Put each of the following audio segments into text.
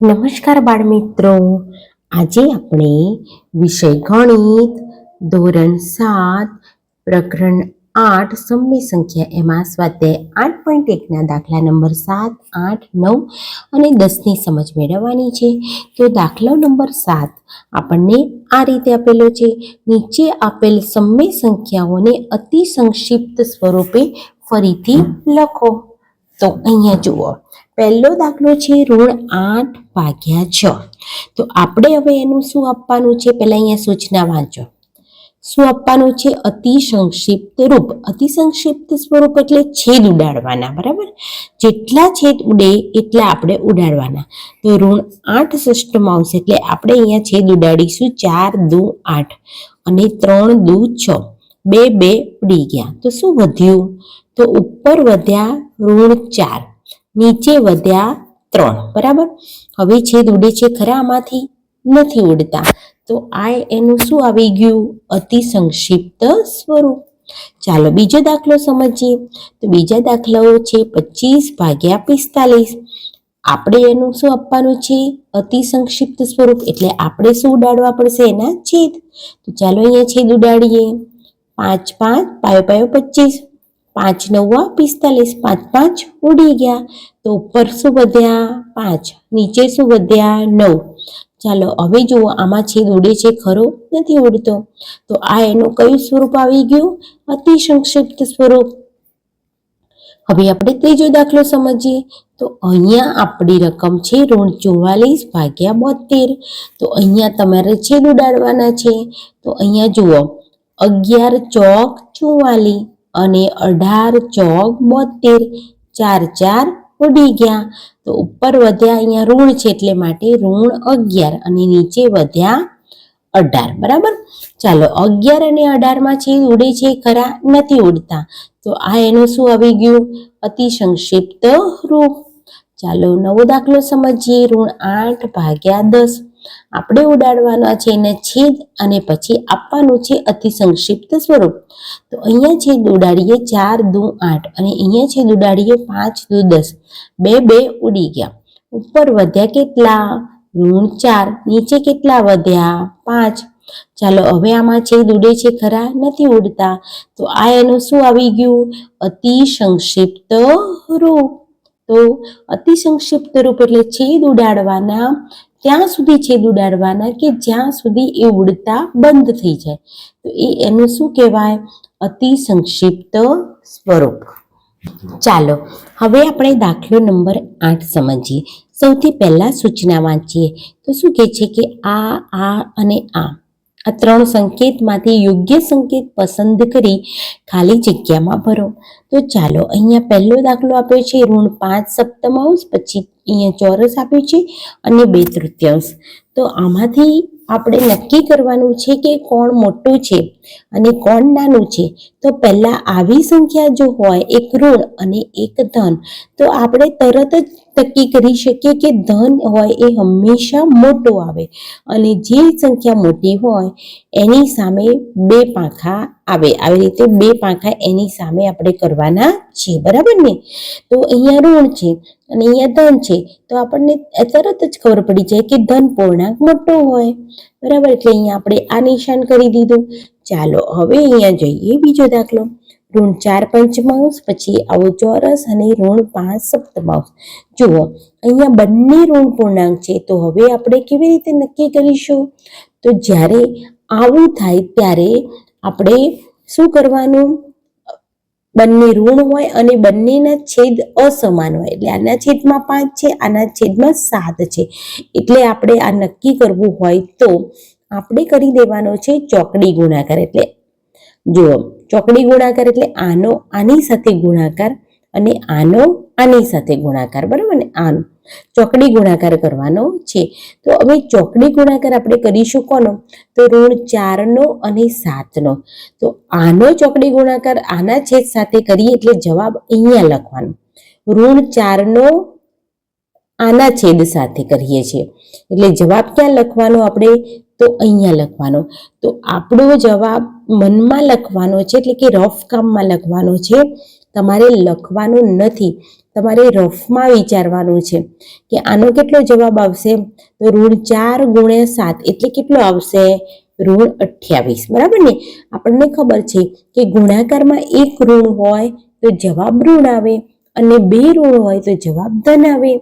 નમસ્કાર બાળમિત્રો. આજે આપણે વિષય ગણિત, ધોરણ સાત, પ્રકરણ આઠ, સમય સંખ્યા એમાં સ્વાધ્યાય આઠ પોઈન્ટ એકના દાખલા નંબર સાત, આઠ, નવ અને દસની સમજ મેળવવાની છે. તો દાખલો નંબર સાત આપણને આ રીતે આપેલો છે. નીચે આપેલ સમય સંખ્યાઓને અતિ સંક્ષિપ્ત સ્વરૂપે ફરીથી લખો. તો અહીંયા જુઓ, પહેલો દાખલો છે ઋણ આઠ ભાગ્યા છ. તો આપણે હવે એનું શું આપવાનું છે? પહેલા અહીંયા સૂચના વાંચો. શું આપવાનું છે? અતિ સંક્ષિપ્ત રૂપ. અતિ સંક્ષિપ્ત સ્વરૂપ એટલે છેદ ઉડાડવાના, બરાબર? જેટલા છેદ ઉડે એટલા આપણે ઉડાડવાના. તો ઋણ આઠ ષષ્ટમાંશ એટલે આપણે અહીંયા છેદ ઉડાડીશું ચાર દુ આઠ અને ત્રણ દુ છ. બે બે ઉડી ગયા. તો શું વધ્યું? તો ઉપર વધ્યા ઋણ ચાર, નીચે વધ્યા ત્રણ, બરાબર? હવે છેદ ઉડે છે ખરા આમાંથી? નથી ઉડતા. તો આ એનું શું આવી ગયું? અતિ સંક્ષિપ્ત સ્વરૂપ. ચાલો બીજો દાખલો સમજીએ. તો બીજા દાખલાઓ છે પચીસ ભાગ્યા પિસ્તાલીસ. આપણે એનું શું આપવાનું છે? અતિ સંક્ષિપ્ત સ્વરૂપ. એટલે આપણે શું ઉડાડવા પડશે? એના છેદ. તો ચાલો અહીંયા છેદ ઉડાડીએ. પાંચ પાંચ પાયો પાયો પચીસ. પાંચ નવ્વા, પિસ્તાલીસ, પાંચ પાંચ ઉડી ગયા. તો ઉપર શું વધ્યા? પાંચ. નીચે શું વધ્યા? નવ. ચાલો, હવે જુઓ, આમાં છેદ ઉડે છે ખરો? નથી ઉડતો. તો આ એનું કયું સ્વરૂપ આવી ગયું? અતિ સંક્ષિપ્ત સ્વરૂપ. હવે આપણે ત્રીજો દાખલો સમજીએ. તો અહીંયા આપણી રકમ છે ઋણ ચુમ્માલીસ ભાગ્યા બોતેર તો અહીંયા તમારે છેદ ઉડાડવાના છે. તો અહીંયા જુઓ, અગિયાર ચોક ચુમ્માલીસ અને અઢાર ચોક બોતેર ચાર ચાર ઉડી ગયા. તો ઉપર વધ્યા અહીંયા ઋણ છે એટલે માટે ઋણ અગિયાર અને નીચે વધ્યા અઢાર. બરાબર? ચાલો, અગિયાર અને અઢારમાં છે ઉડે છે, ખરા નથી ઉડતા. તો આ એનું શું આવી ગયું? અતિ સંક્ષિપ્ત રૂપ. ચાલો, નવો દાખલો સમજીએ. ઋણ આઠ ભાગ્યા દસ. આપણે ઉડાડવાના છે એને છેદ અને પછી આપવાનું છે અતિ સંક્ષિપ્ત સ્વરૂપ. તો અહીંયા છેદ ઉડાડીએ ચાર દુ આઠ અને અહીંયા છેદ ઉડાડીએ પાંચ દુ દસ. બે બે ઉડી ગયા. ઉપર વધ્યા કેટલા? ઋણ ચાર. નીચે કેટલા વધ્યા? પાંચ. ચાલો, હવે આમાં છેદ ઉડે છે ખરા? નથી ઉડતા. તો આ એનું શું આવી ગયું? અતિ સંક્ષિપ્ત રૂપ. તો અતિ સંક્ષિપ્ત રૂપ એટલે છેદ ઉડાડવાના ત્યાં સુધી છેદ ઉડાડવાના કે જ્યાં સુધી એ ઉડતા બંધ થઈ જાય. તો એ એનું શું કહેવાય? અતિ સંક્ષિપ્ત સ્વરૂપ. ચાલો, હવે આપણે દાખલો નંબર આઠ સમજીએ. સૌથી પહેલા સૂચના વાંચીએ. તો શું કહે છે કે આ આ અને આ. આ ત્રણ સંકેતમાંથી યોગ્ય સંકેત પસંદ કરી ખાલી જગ્યામાં ભરો. તો ચાલો અહીંયા પહેલો દાખલો આપ્યો છે, ઋણ પાંચ સપ્તમાંશ, પછી અહીંયા ચોરસ આપ્યું છે અને બે તૃતીયાંશ. તો આમાંથી આપણે નક્કી કરવાનું છે કે કોણ મોટું છે અને કોણ નાનું છે. તો પહેલાં આવી સંખ્યા જો હોય, એક ઋણ અને એક ધન, તો આપણે તરત જ નક્કી કરી શકીએ કે ધન હોય એ હંમેશા મોટો આવે અને જે સંખ્યા મોટી હોય એની સામે બે પાંખા આવે. આવી રીતે બે પાંખા એની સામે આપણે કરવાના છે બરાબર ને? તો અહીંયા ઋણ છે અને અહીંયા ધન છે. તો આપણને તરત જ ખબર પડી જાય કે ધન પૂર્ણાંક મોટો હોય. બરાબર, એટલે અહીંયા આપણે આ નિશાન કરી દીધું. ચાલો, હવે અહીંયા જઈએ બીજો દાખલો. ઋણ ચાર પંચમાંશ પછી આવો ચોરસ અને ઋણ પાંચ સપ્તમાંશ જુઓ, અહીંયા બંને ઋણ પૂર્ણાંક છે, તો હવે આપણે કેવી રીતે નક્કી કરીશું? તો જ્યારે આવું થાય ત્યારે આપણે શું કરવાનું? બંને ઋણ હોય અને બંનેના છેદ અસમાન હોય. એટલે આના છેદમાં પાંચ છે, આના છેદમાં સાત છે. એટલે આપણે આ નક્કી કરવું હોય તો આપણે કરી દેવાનો છે ચોકડી ગુણાકાર. એટલે જુઓ, ચોકડી ગુણાકાર એટલે આનો આની સાથે ગુણાકાર અને આનો આની સાથે ગુણાકાર, બરાબર ને? આનો. ચોકડી ગુણાકાર કરવાનો છે. તો હવે ચોકડી ગુણાકાર આપણે કરીશું કોનો? તો ઋણ ચારનો અને સાતનો. તો આનો ચોકડી ગુણાકાર આના છેદ સાથે કરીએ એટલે જવાબ અહીંયા લખવાનો. ઋણ ચારનો આના છેદ સાથે કરીએ છીએ. એટલે જવાબ ક્યાં લખવાનો આપણે? તો અહીંયા લખવાનો. તો આપણો જવાબ મનમાં લખવાનો છે, એટલે કે રફ કામમાં લખવાનો છે. તમારે લખવાનું નથી. તમારે રફમાં વિચારવાનું છે કે આનો કેટલો જવાબ આવશે? તો ઋણ ચાર ગુણ્યા સાત, એટલે કેટલો આવશે? ઋણ અઠ્યાવીસ. બરાબર ને? આપણને ખબર છે કે ગુણાકારમાં એક ઋણ હોય તો જવાબ ઋણ આવે અને બે ઋણ હોય તો જવાબ ધન આવે.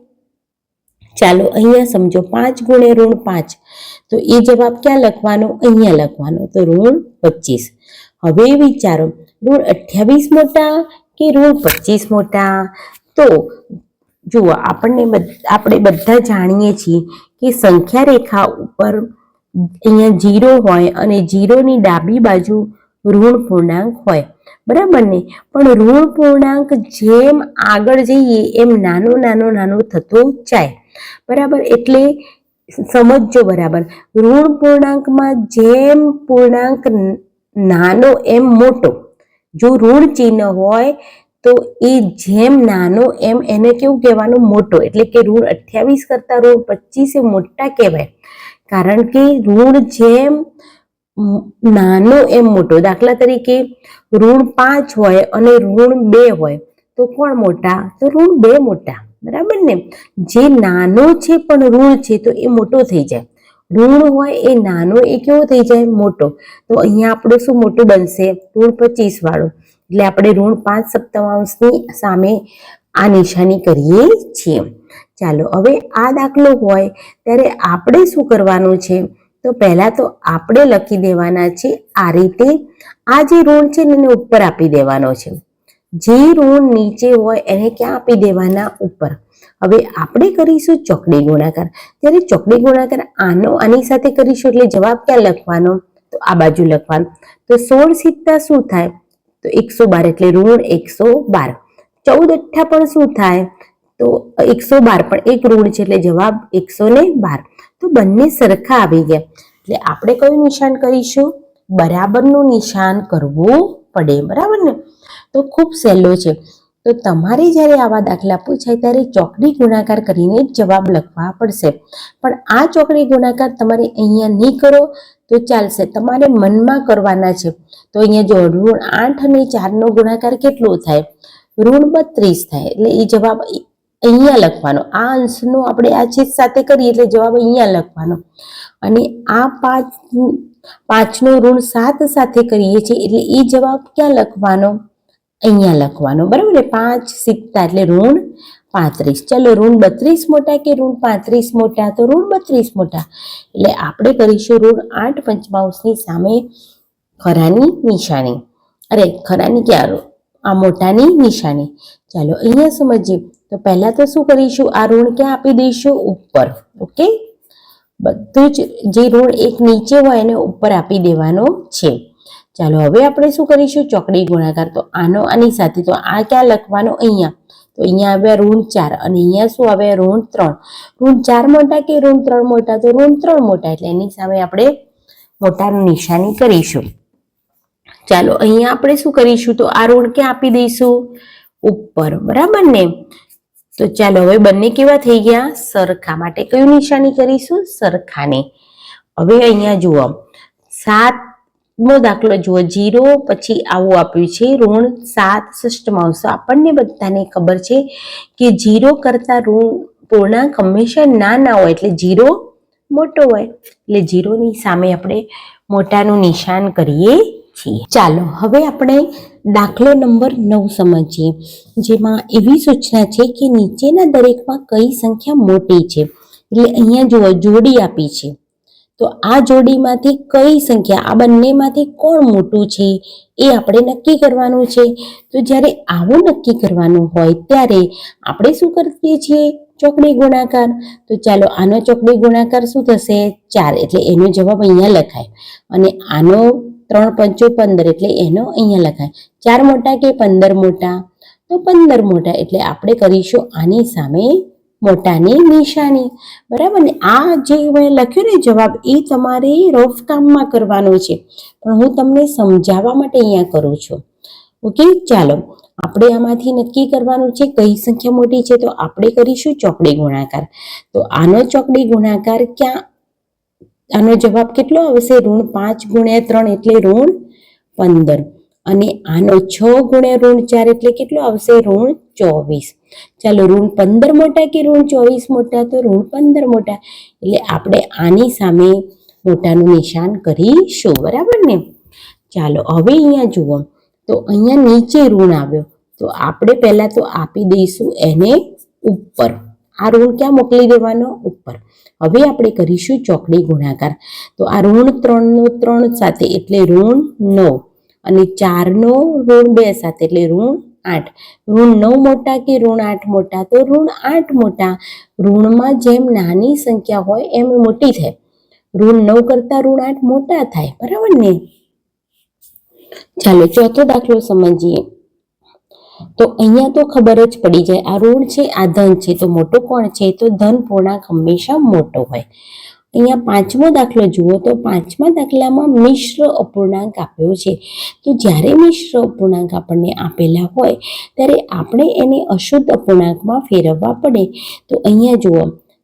ચાલો અહીંયા સમજો, પાંચ ગુણે ઋણ પાંચ. તો એ જવાબ ક્યાં લખવાનો? અહીંયા લખવાનો. તો ઋણ પચીસ. હવે વિચારો. ઋણ અઠ્યાવીસ મોટા કે ઋણ પચીસ મોટા? તો જુઓ, આપણને આપણે બધા જાણીએ છીએ કે સંખ્યા રેખા ઉપર અહીંયા જીરો હોય અને જીરોની ડાબી બાજુ ઋણ પૂર્ણાંક હોય. બરાબર ને? પણ ઋણ પૂર્ણાંક જેમ આગળ જઈએ, એમ નાનો નાનો નાનો થતો જાય. બરાબર? એટલે સમજજો બરાબર. ઋણ પૂર્ણાંકમાં જેમ પૂર્ણાંક નાનો એમ મોટો. જો ઋણ ચિહ્ન હોય તો એ જેમ નાનો એમ એને કેવું કહેવાનું? મોટો. એટલે કે ઋણ અઠ્યાવીસ કરતા ઋણ પચીસ મોટા કહેવાય. કારણ કે ઋણ જેમ નાનો એમ મોટો. દાખલા તરીકે ઋણ પાંચ હોય અને ઋણ બે હોય તો કોણ મોટા? તો ઋણ બે મોટા. બરાબર ને? જે નાનો છે પણ ઋણ છે તો એ મોટો થઈ જાય. ઋણ હોય એ નાનો, એ કેવો થઈ જાય? મોટો. તો અહીંયા આપણો શું મોટું બનશે? ઋણ પચીસ વાળું એટલે આપણે ઋણ પાંચ સપ્તમાંશની સામે આ નિશાની કરીએ છીએ. ચાલો, હવે આ દાખલો હોય, ત્યારે આપણે શું કરવાનું છે? તો પહેલા તો આપણે લખી દેવાના છે આ રીતે. આ જે ઋણ છે એને ઉપર આપી દેવાનો છે. જે ઋણ નીચે હોય એને ક્યાં આપી દેવાના ઉપર. હવે આપણે કરીશું ચોકડી ગુણાકાર. ત્યારે ચોકડી ગુણાકાર આનો આની સાથે કરીશું એટલે જવાબ ક્યાં લખવાનો? તો આ બાજુ લખવાનો. તો સોળ સિત્તા શું થાય? તો એકસો બાર એટલે ઋણ એકસો બાર. ચૌદ અઠ્ઠા પણ શું થાય? તો એકસો બાર પણ એક ઋણ છે એટલે જવાબ એકસો ને બાર. તો બંને સરખા આવી ગયા. એટલે આપણે કયું નિશાન કરીશું? બરાબરનું નિશાન કરવું પડે. બરાબર ને? તો ખૂબ સહેલો છે. તો તમારે જ્યારે આવા દાખલા પૂછાય ત્યારે ચોકડી ગુણાકાર કરીને જવાબ લખવા પડશે. પણ આ ચોકડી ગુણાકાર તમારે અહીંયા નહીં કરો. તો ચાલશે, તમારે મનમાં કરવાના છે. તો અહીંયા જો ઋણ આઠ અને ચારનો ગુણાકાર કેટલો થાય? ઋણ બત્રીસ થાય. એટલે એ જવાબ અહીંયા લખવાનો. આ અંશનો આપણે આ છેદ સાથે કરીએ એટલે જવાબ અહીંયા લખવાનો. અને આ પાંચ, પાંચનો ઋણ સાત સાથે કરીએ છીએ એટલે એ જવાબ ક્યાં લખવાનો? અહીંયા લખવાનો. બરાબર? ને પાંચ સિક્તા એટલે ઋણ પાંત્રીસ. ચલો, ઋણ બત્રીસ મોટા કે ઋણ પાંત્રીસ મોટા? તો ઋણ બત્રીસ મોટા. એટલે આપણે કરીશું ઋણ આઠ પંચમાંશની સામે ખરાની નિશાની. અરે, ખરાની ક્યાં આ મોટાની નિશાની. ચાલો, અહીંયા સમજીએ. તો પહેલાં તો શું કરીશું? આ ઋણ ક્યાં આપી દઈશું? ઉપર. ઓકે? બધું જ જે ઋણ એક નીચે હોય એને ઉપર આપી દેવાનો છે. ચાલો હવે આપણે શું કરીશું? ચોકડી ગુણાકાર. તો આનો આની સાથે તો આ ક્યાં લખવાનો? અહીંયા. તો અહીંયા આવ્યા ઋણ ચાર અને અહીંયા શું આવે? ઋણ ત્રણ. ઋણ ચાર મોટા કે ઋણ ત્રણ મોટા? તો ઋણ ત્રણ મોટા. એટલે એની સામે આપણે મોટાની નિશાની કરીશું. ચાલો અહીંયા આપણે શું કરીશું? તો આ ઋણ ક્યાં આપી દઈશું? ઉપર. બરાબર ને? તો ચાલો હવે બંને કેવા થઈ ગયા? સરખા માટે કયું નિશાની કરીશું? સરખાને. હવે અહીંયા જુઓ. સાતમો દાખલો જુઓ. જીરો, પછી આવું આપ્યું છે. ઋણ, સાત ષષ્ટમાંશ આપણને બધાને ખબર છે કે જીરો કરતા ઋણ પૂર્ણાંક હંમેશા નાના હોય એટલે જીરો મોટો હોય. એટલે જીરોની સામે આપણે મોટાનું નિશાન કરીએ છીએ. ચાલો, હવે આપણે દાખલો નંબર નવ સમજીએ. જેમાં એવી સૂચના છે કે નીચેના દરેકમાં કઈ સંખ્યા મોટી છે. એટલે અહીંયા જુઓ, જોડી આપી છે. તો આ જોડીમાંથી કઈ સંખ્યા, આ બંનેમાંથી કોણ મોટું છે એ આપણે નક્કી કરવાનું છે. તો જ્યારે આવું નક્કી કરવાનું હોય ત્યારે આપણે શું કરીએ છીએ? ચોકડી ગુણાકાર. તો ચાલો આનો ચોકડી ગુણાકાર શું થશે? ચાર. એટલે એનો જવાબ અહીંયા લખાય. અને આનો ત્રણ પંચો પંદર, એટલે એનો અહીંયા લખાય. ચાર મોટા કે પંદર મોટા? તો પંદર મોટા. એટલે આપણે કરીશું આની સામે મોટાની નિશાની. બરાબર ને? આ જે મેં લખ્યું ને જવાબ, એ તમારે રફ કામમાં કરવાનો છે. પણ હું તમને સમજાવવા માટે અહીંયા કરું છું. ઓકે? ચાલો. આપણે આમાંથી નક્કી કરવાનું છે, કઈ સંખ્યા મોટી છે, તો આપણે કરીશું ચોકડી ગુણાકાર. તો આનો ચોકડી ગુણાકાર ક્યાં? આનો જવાબ કેટલો આવશે? ઋણ પાંચ ગુણ્યા ત્રણ એટલે ઋણ પંદર. અને આનો છ ગુણ્યા ઋણ ચાર એટલે કેટલો આવશે? ઋણ ચોવીસ. ચાલો ઋણ પંદર મોટા કે ઋણ ચોવીસ મોટા? તો ઋણ પંદર મોટા. એટલે આપણે આની સામે મોટાનું નિશાન કરીશું, બરાબર ને? ચાલો હવે અહીંયા જુઓ. તો અહીંયા નીચે ઋણ આવ્યો. તો આપણે પહેલાં તો આપી દઈશું એને ઉપર. આ ઋણ ક્યાં મોકલી દેવાનો? ઉપર. હવે આપણે કરીશું ચોકડી ગુણાકાર. તો આ ઋણ ત્રણનો ત્રણ સાથે એટલે ઋણ નવ. અને ચારનો ઋણ બે સાથે એટલે ઋણ આઠ. ઋણ નવ મોટા કે ઋણ આઠ મોટા? તો ઋણ આઠ મોટા. ઋણમાં જેમ નાની સંખ્યા હોય એમ મોટી થાય. ઋણ નવ કરતા ઋણ આઠ મોટા થાય. બરાબર ને? ચાલો, ચોથો દાખલો સમજીએ. તો અહીંયા તો ખબર જ પડી જાય. આ ઋણ છે, આ ધન છે. તો મોટો કોણ છે? તો ધન પૂર્ણાંક હંમેશા મોટો હોય. અહીંયા પાંચમો દાખલો જુઓ તો પાંચમા દાખલામાં મિશ્ર અપૂર્ણાંક આપ્યો છે. તો જ્યારે મિશ્ર અપૂર્ણાંક આપણને આપેલા હોય, ત્યારે આપણે એને અશુદ્ધ અપૂર્ણાંકમાં ફેરવવા પડે. તો અહીંયા જુઓ,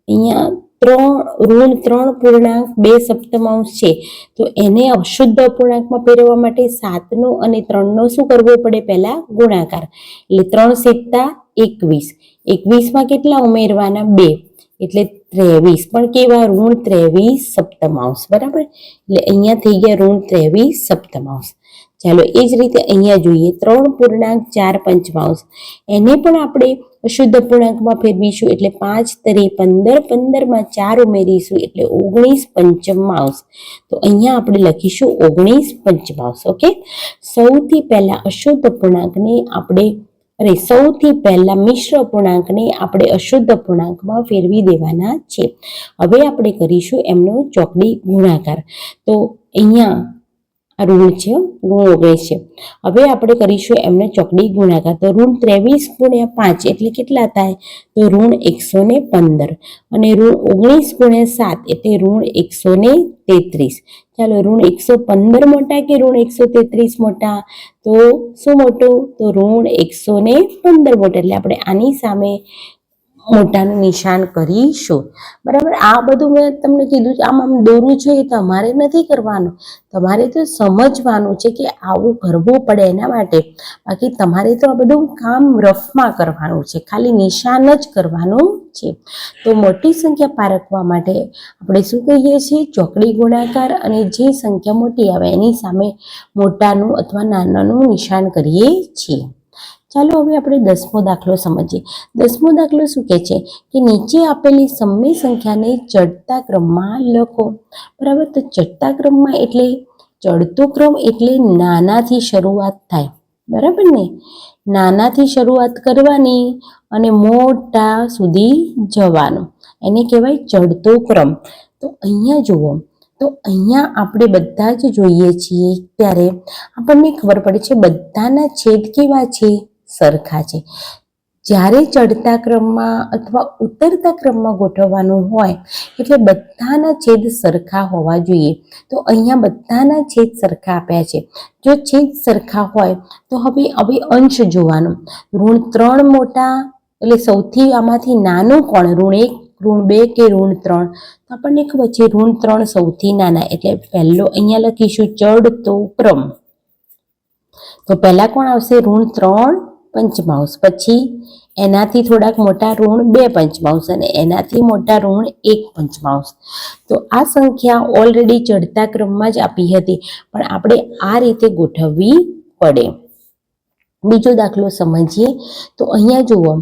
અહીંયા ત્રણ ઋણ ત્રણ પૂર્ણાંક બે સપ્તમાંશ છે. તો એને અશુદ્ધ અપૂર્ણાંકમાં ફેરવવા માટે સાતનો અને ત્રણનો શું કરવો પડે પહેલા? ગુણાકાર. એટલે ત્રણ સિત્તા એકવીસ. એકવીસમાં કેટલા ઉમેરવાના? બે. એટલે ત્રેવીસ. પણ કેવા? ઋણ ત્રેવીસ સપ્તમાંશ બરાબર? એટલે અહીંયા થઈ ગયા ઋણ ત્રેવીસ સપ્તમાંશ ચાલો, એ જ રીતે અહીંયા જોઈએ. ત્રણ પૂર્ણાંક, ચાર પંચમાંશ. એને પણ આપણે અશુદ્ધ પૂર્ણાંકમાં ફેરવીશું એટલે પાંચ તરી પંદર, પંદરમાં ચાર ઉમેરીશું. એટલે ઓગણીસ પંચમાંશ. તો અહીંયા આપણે લખીશું ઓગણીસ પંચમાંશ. ઓકે? સૌથી પહેલાં અશુદ્ધ પૂર્ણાંકને આપણે અરે સૌથી પહેલા મિશ્ર અપૂર્ણાંકને આપણે અશુદ્ધ અપૂર્ણાંકમાં ફેરવી દેવાના છે. હવે આપણે કરીશું એમનો ચોકડી ગુણાકાર. તો અહીંયા ઋણ છે, ઋણ ઓગણીસ છે. હવે આપણે કરીશું એમને ચોકડી ગુણાકાર. તો ઋણ ત્રેવીસ ગુણ્યા પાંચ એટલે કેટલા થાય? તો ઋણ એકસો પંદર. અને ઋણ ઓગણીસ ગુણ્યા સાત એટલે ઋણ એકસો તેત્રીસ. ચાલો ઋણ એકસો પંદર મોટા કે ઋણ એકસો તેત્રીસ મોટા? તો શું મોટું? તો ઋણ એકસો પંદર મોટા. એટલે આપણે આની સામે મોટાનું નિશાન કરીશું. બરાબર? આ બધું મેં તમને કીધું આમ આમ દોરું છે એ તમારે નથી કરવાનું. તમારે તો સમજવાનું છે કે આવું કરવું પડે એના માટે. બાકી તમારે તો આ બધું કામ રફમાં કરવાનું છે. ખાલી નિશાન જ કરવાનું છે. તો મોટી સંખ્યા પારખવા માટે આપણે શું કહીએ છીએ? ચોકડી ગુણાકાર અને જે સંખ્યા મોટી આવે એની સામે મોટાનું અથવા નાનાનું નિશાન કરીએ છીએ. ચાલો હવે આપણે દસમો દાખલો સમજીએ. દસમો દાખલો શું કહે છે? કે નીચે આપેલી સમય સંખ્યાને ચડતા ક્રમમાં લખો. બરાબર? તો ચડતા ક્રમમાં એટલે ચડતો ક્રમ એટલે નાનાથી શરૂઆત થાય. બરાબર ને? નાનાથી શરૂઆત કરવાની અને મોટા સુધી જવાનું. એને કહેવાય ચડતો ક્રમ. તો અહીંયા જુઓ. તો અહીંયા આપણે બધા જ જોઈએ છીએ. ત્યારે આપણને ખબર પડે છે બધાના છેદ કેવા છે? સરખા છે. જ્યારે ચડતા ક્રમમાં અથવા ઉતરતા ક્રમમાં ગોઠવવાનું હોય, એટલે બધાના છેદ સરખા હોવા જોઈએ. તો અહીંયા બધાના છેદ સરખા આપ્યા છે. જો છેદ સરખા હોય, તો હવે હવે અંશ જોવાનો. ઋણ ત્રણ મોટા, એટલે સૌથી આમાંથી નાનું કોણ? ઋણ એક, ઋણ બે કે ઋણ ત્રણ? તો આપણને ખબર છે, ઋણ ત્રણ સૌથી નાના. એટલે પહેલો અહીંયા લખીશું ચડતો ક્રમ. તો પહેલા કોણ આવશે? ઋણ ત્રણ પંચમાંશ. પછી એનાથી થોડાક મોટા ઋણ બે પંચમાંશ અને એનાથી મોટા ઋણ એક પંચમાંશ. તો આ સંખ્યા ઓલરેડી ચડતા ક્રમમાં જ આપી હતી, પણ આપણે આ રીતે ગોઠવવી પડે. બીજો દાખલો સમજીએ. તો અહીંયા જુઓ,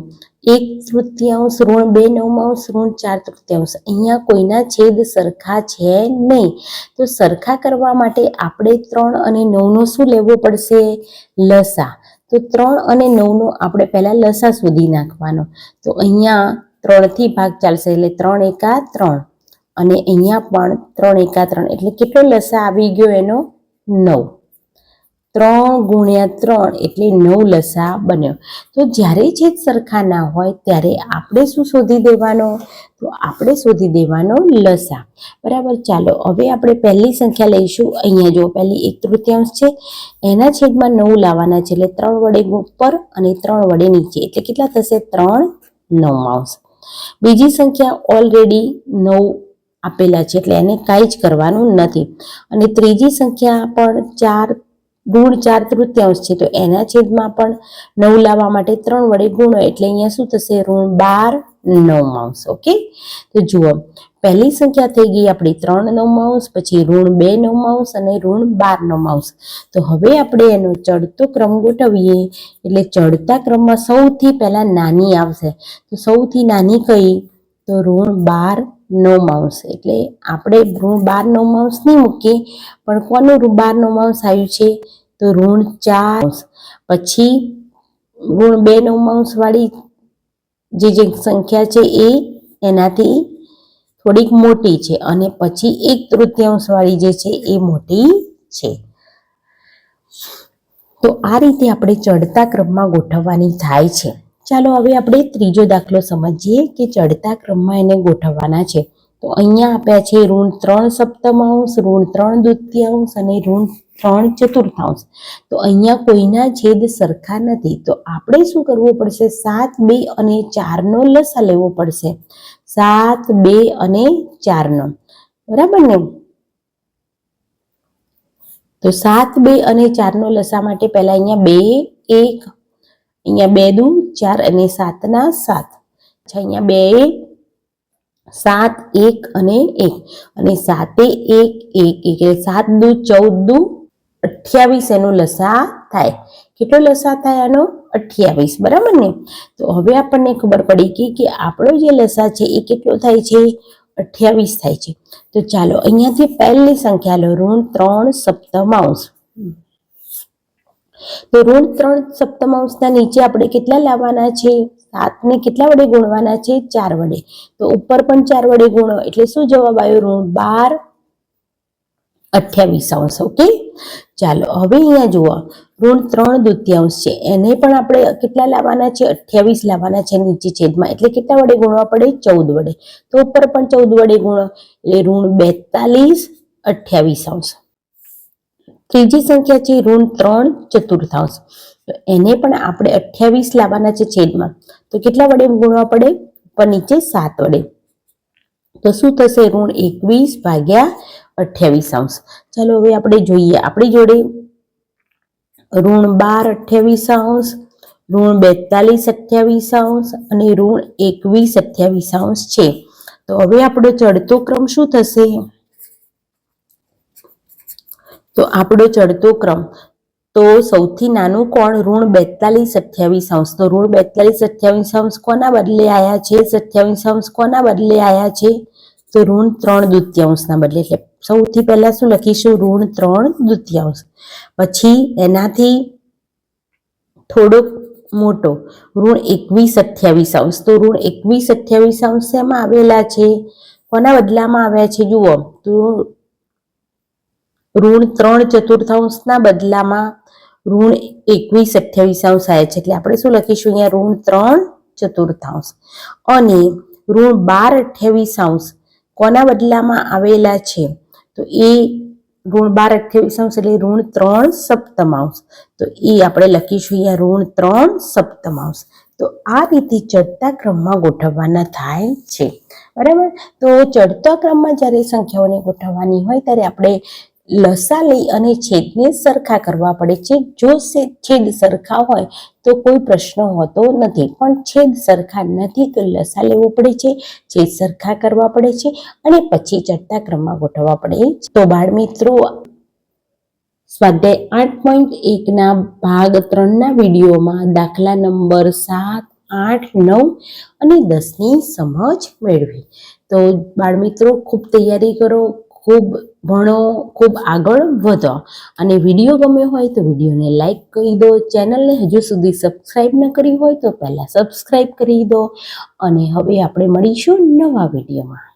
એક તૃતીયાંશ ઋણ, બે નવમાંશ ઋણ, ચાર તૃતીયાંશ. અહીંયા કોઈના છેદ સરખા છે નહીં. તો સરખા કરવા માટે આપણે ત્રણ અને નવનો શું લેવો પડશે? લસા. તો ત્રણ અને નવનો આપણે પહેલાં લસા શોધી નાખવાનો. તો અહીંયા ત્રણથી ભાગ ચાલશે એટલે ત્રણ એકા ત્રણ. અને અહીંયા પણ ત્રણ એકા ત્રણ. એટલે કેટલો લસા આવી ગયો એનો? નવ. ત્રણ ગુણ્યા ત્રણ એટલે નવ લસા બન્યો. તો જ્યારે છેદ સરખા ના હોય ત્યારે આપણે શું શોધી દેવાનો? તો આપણે શોધી દેવાનો લસા. બરાબર? ચાલો, હવે આપણે પહેલી સંખ્યા લઈશું. અહીંયા જો પહેલી એક તૃતીયાંશ છે. એના છેદમાં નવ લાવવાના છે એટલે ત્રણ વડે ઉપર અને ત્રણ વડે નીચે. એટલે કેટલા થશે? ત્રણ નવમાંશ બીજી સંખ્યા ઓલરેડી નવ આપેલા છે, એટલે એને કાંઈ જ કરવાનું નથી. અને ત્રીજી સંખ્યા પણ ચાર ગુણ ચાર તૃતીયાંશ છે. તો એના છેદમાં પણ નવ લાવવા માટે ત્રણ વડે ગુણો એટલે અહીંયા શું થશે? ઋણ બાર નવમાંશ. ઓકે? તો જુઓ, પહેલી સંખ્યા થઈ ગઈ આપણી ત્રણ નવમાંશ, પછી ઋણ બે નવમાંશ અને ઋણ બાર નવમાંશ. તો હવે આપણે એનો ચડતો ક્રમ ગોઠવીએ. એટલે ચડતા ક્રમમાં સૌથી પહેલા નાની આવશે. તો સૌથી નાની કઈ? તો ઋણ બાર નવમાંશ એટલે આપણે ઋણ બાર નો માઉસ નહીં મૂકીએ, પણ કોનું બાર માઉસ આવ્યું છે? તો ઋણ ચાર પછી ઋણ બે નો વાળી જે જે સંખ્યા છે એ એનાથી થોડીક મોટી છે અને પછી એક તૃતીયાંશ વાળી જે છે એ મોટી છે. તો આ રીતે આપણે ચડતા ક્રમમાં ગોઠવવાની થાય છે. ચાલો હવે આપણે ત્રીજો દાખલો સમજીએ કે ચડતા ક્રમમાં એને ગોઠવવાના છે. તો અહીંયા આપ્યા છે ઋણ ત્રણ સપ્તમાંશ, ઋણ ત્રણ દ્વિતીયાંશ અને ઋણ ત્રણ ચતુર્થાંશ. તો અહીંયા કોઈના છેદ સરખા નથી. તો આપણે શું કરવું પડશે? સાત, બે અને ચારનો લસા લેવો પડશે. સાત, બે અને ચારનો. બરાબર ને? તો સાત, બે અને ચારનો લસા માટે પહેલા અહીંયા બે, એક અહીંયા બે દુ, ચાર અને સાતના સાત. અહીંયા બે, સાત, એક અને એક. અને સાતે, એક એક એક. સાત દુ, ચૌદ દુ, અઠ્યાવીસ એનો લસા થાય. કેટલો લસા થાય આનો? અઠ્યાવીસ. બરાબર ને? તો હવે આપણને ખબર પડી કે કે આપણો જે લસા છે એ કેટલો થાય છે? અઠ્યાવીસ થાય છે. તો ચાલો અહીંયાથી પહેલી સંખ્યા લો. ઋણ ત્રણ સપ્તમાંશ. તો ઋણ ત્રણ સપ્તમાંશના નીચે આપણે કેટલા લાવવાના છે? સાતને કેટલા વડે ગુણવાના છે? ચાર વડે. તો ઉપર પણ ચાર વડે ગુણો. એટલે શું જવાબ આવ્યો? ઋણ બાર અઠ્યાવીસ અંશ. ઓકે? ચાલો, હવે અહીંયા જુઓ. ઋણ ત્રણ દ્વિતીયાંશ છે. એને પણ આપણે કેટલા લાવવાના છે? અઠ્યાવીસ લાવવાના છે નીચે છેદમાં. એટલે કેટલા વડે ગુણવા પડે? ચૌદ વડે. તો ઉપર પણ ચૌદ વડે ગુણો. એટલે ઋણ બેતાલીસ અઠ્યાવીસ અંશ. ત્રીજી સંખ્યા છે ઋણ ત્રણ ચતુર્થાંશ. તો એને પણ આપણે અઠ્યાવીસ લાવવાના છે છેદમાં. તો કેટલા વડે ગુણવા પડે? ઉપર નીચે સાત વડે. તો શું થશે? ઋણ એકવીસ ભાગ્યા અઠ્યાવીસ અંશ. ચાલો હવે આપણે જોઈએ. આપણી જોડે ઋણ બાર અઠ્યાવીસ અંશ, ઋણ બેતાલીસ અઠ્યાવીસ અંશ અને ઋણ એકવીસ અઠ્યાવીસ અંશ છે. તો હવે આપણો ચડતો ક્રમ શું થશે? તો આપણો ચડતો ક્રમ. તો સૌથી નાનું કોણ? ઋણ બેતાલીસ અઠ્યાવીસ અંશ. તો ઋણ બેતાલીસ અઠ્યાવીસ અંશ કોના બદલે આવ્યા છે? સત્યાવીસ અંશ કોના બદલે આવ્યા છે? તો ઋણ ત્રણ દ્વિતીયાંશના બદલે. એટલે સૌથી પહેલા શું લખીશું? ઋણ ત્રણ દ્વિતીયાંશ પછી એનાથી થોડોક મોટો. ઋણ એકવીસ અઠ્યાવીસ અંશ. તો ઋણ એકવીસ અઠ્યાવીસ અંશ શેમાં આવેલા છે? કોના બદલામાં આવ્યા છે? જુઓ. તો ઋણ ત્રણ ચતુર્થાંશના બદલામાં ઋણ એકવીસ અઠ્યાવીસાંશ આવે છે. એટલે આપણે શું લખીશું અહીંયા? ઋણ ત્રણ ચતુર્થાંશ. અને ઋણ બાર અઠ્યાવીસાંશ કોના બદલામાં આવેલા છે? તો એ ઋણ બાર અઠ્યાવીસાંશ એટલે ઋણ ત્રણ સપ્તમાંશ. તો એ આપણે લખીશું અહીંયા ઋણ ત્રણ સપ્તમાંશ. તો આ રીતે ચડતા ક્રમમાં ગોઠવવાના થાય છે. બરાબર? તો ચડતા ક્રમમાં જ્યારે સંખ્યાઓને ગોઠવવાની હોય ત્યારે આપણે લસા લઈ અને છેદને સરખા કરવા પડે છે. જો છેદ સરખા હોય તો કોઈ પ્રશ્ન હોતો નથી. પણ છેદ સરખા નથી તો લસા લેવો પડે છે, છેદ સરખા કરવા પડે છે અને પછી ચડતા ક્રમમાં ગોઠવવા પડે છે. તો બાળ મિત્રો સ્વાધ્યાય આઠ પોઈન્ટ એકના ભાગ ત્રણના વિડીયોમાં દાખલા નંબર સાત, આઠ, નવ અને દસની સમજ મેળવી. તો બાળમિત્રો, ખૂબ તૈયારી કરો. ખૂબ ભણો, ખૂબ આગળ વધો. અને વીડિયો ગમ્યો હોય તો વિડીયોને લાઈક કરી દો. ચેનલને હજુ સુધી સબસ્ક્રાઈબ ન કરી હોય તો પહેલાં સબસ્ક્રાઈબ કરી દો. અને હવે આપણે મળીશું નવા વિડીયોમાં.